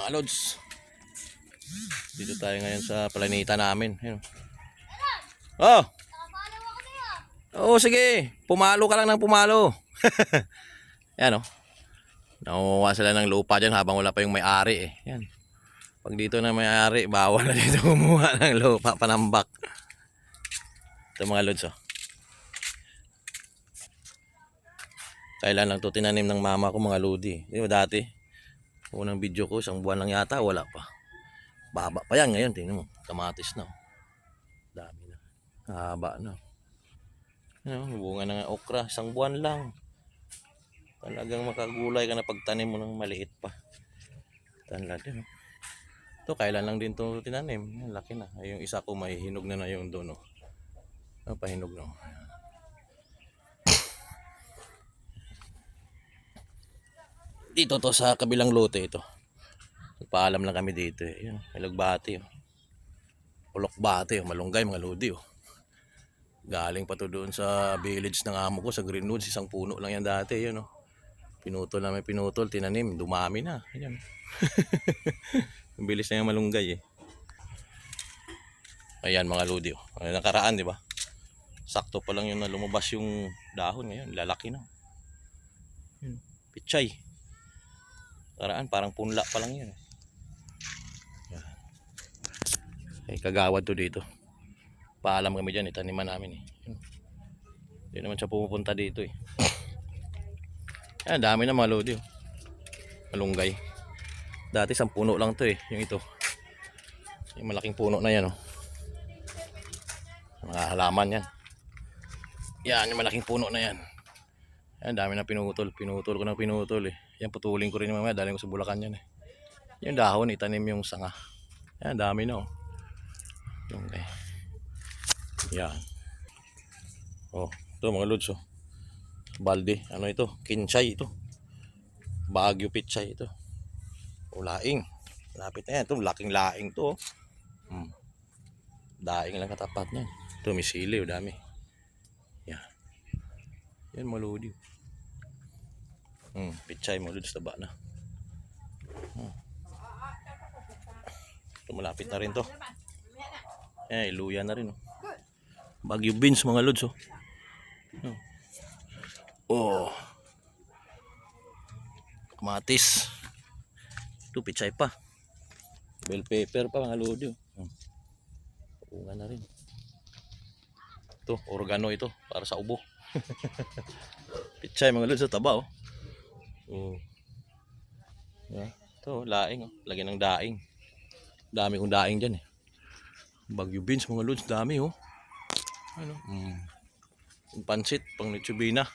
Mga lods. Dito tayo ngayon sa planeta namin. Ayun. Oh! Oo, sige. Pumalo ka lang ng pumalo. Yan oh. Nakuha sila ng lupa dyan habang wala pa yung may-ari eh. Yan. Pag dito na may-ari, bawal na dito kumuha ng lupa, panambak. Ito mga lods oh. Kailan lang to tinanim ng mama ko mga lodi. Di ba dati? Unang video ko, isang buwan lang yata, wala pa. Baba pa yan ngayon, tingnan mo. Kamatis na. oh. Dami na. Haba na. Ano, bunga na nga okra, isang buwan lang. Talagang makagulay ka na pagtanim mo ng maliit pa. Tanla din. oh. Ito, kailan lang din to tinanim. Laki na. Yung isa ko may hinog na na yung dono. Ano pahinog na? Ayan. Dito to sa kabilang lote ito. Nagpaalam lang kami dito eh. Yun, may lagbati oh. Ulokbati oh, malunggay mga lodi oh. Galing pa to doon sa village ng amo ko sa Greenwoods, isang puno lang yan dati, yun oh. Pinutol namin pinutol, tinanim, dumami na. Ayan. Ang bilis na yung malunggay eh. Ayan mga lodi oh. Ay, nakaraan di ba? Sakto pa lang yun na lumabas yung dahon ngayon, lalaki na. Yun, pichay. Karaan, parang punla pa lang yun. Yan. Ay, kagawad to dito. Paalam kami dyan, itaniman namin eh. Hindi naman siya pumupunta dito eh. Yan, dami na mga lodi oh. Malunggay. Dati isang puno lang to eh, yung ito. Yung malaking puno na yan oh. Mga halaman yan. Yan, yung malaking puno na yan. Yan, dami na pinutol. Pinutol ko na pinutol eh. Yan, putulin ko rin mamaya. Daling ko sa Bulacan yan eh. Yung dahon, itanim yung sanga. Yan, dami na oh. Eh. Yan. Oh, ito mga lods oh. Balde. Ano ito? Kinchay ito. Baguio Pichay ito. O laing. Lapit na yan. Ito, laking laing to. oh. Hmm. Daing lang katapat niyan. Ito, may sili. oh, Dami. Yan. Yan, maludi. Hmm, pichay mo sa taba na. Hmm. Malapit na rin to. Eh, iluya na rin. Oh. Bagyo beans mga lods. Oh. Oh. Kamatis. Ito, pichay pa. Bell pepper pa mga lodi. Oh. Hmm. Bunga na rin. Ito, organo ito. Para sa ubo. pichay mga lods sa taba. Oh. Oh. Yeah. Ito, laing. Oh. Lagyan ng daing. Dami kong daing dyan eh. Bagyo beans mga lods. Dami oh. Ano? Mm. Pansit, pang nitsubina.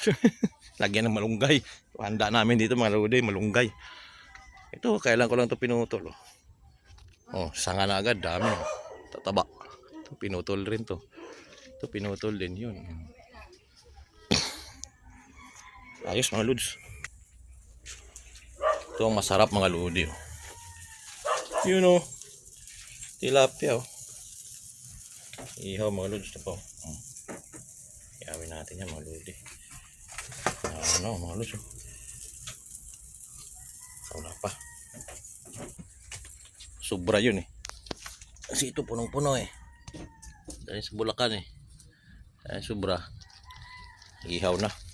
Lagyan ng malunggay. Handa namin dito mga lodi, malunggay. Ito, kailan ko lang to pinutol. Oh, oh sanga na agad, dami. Oh. Tataba. Ito, pinutol rin to. Ito, pinutol din yun. Ayos mga lods. Ito ang masarap mga lodi. Oh. Yun oh. Tilapia oh. Ihaw mga lods na po. Oh. Iawin natin yan mga lodi. Ano mga lods oh. Wala pa. Sobra yun eh. Kasi ito punong-puno eh. Dahil sa Bulacan eh. Dahil sobra. Ihaw na.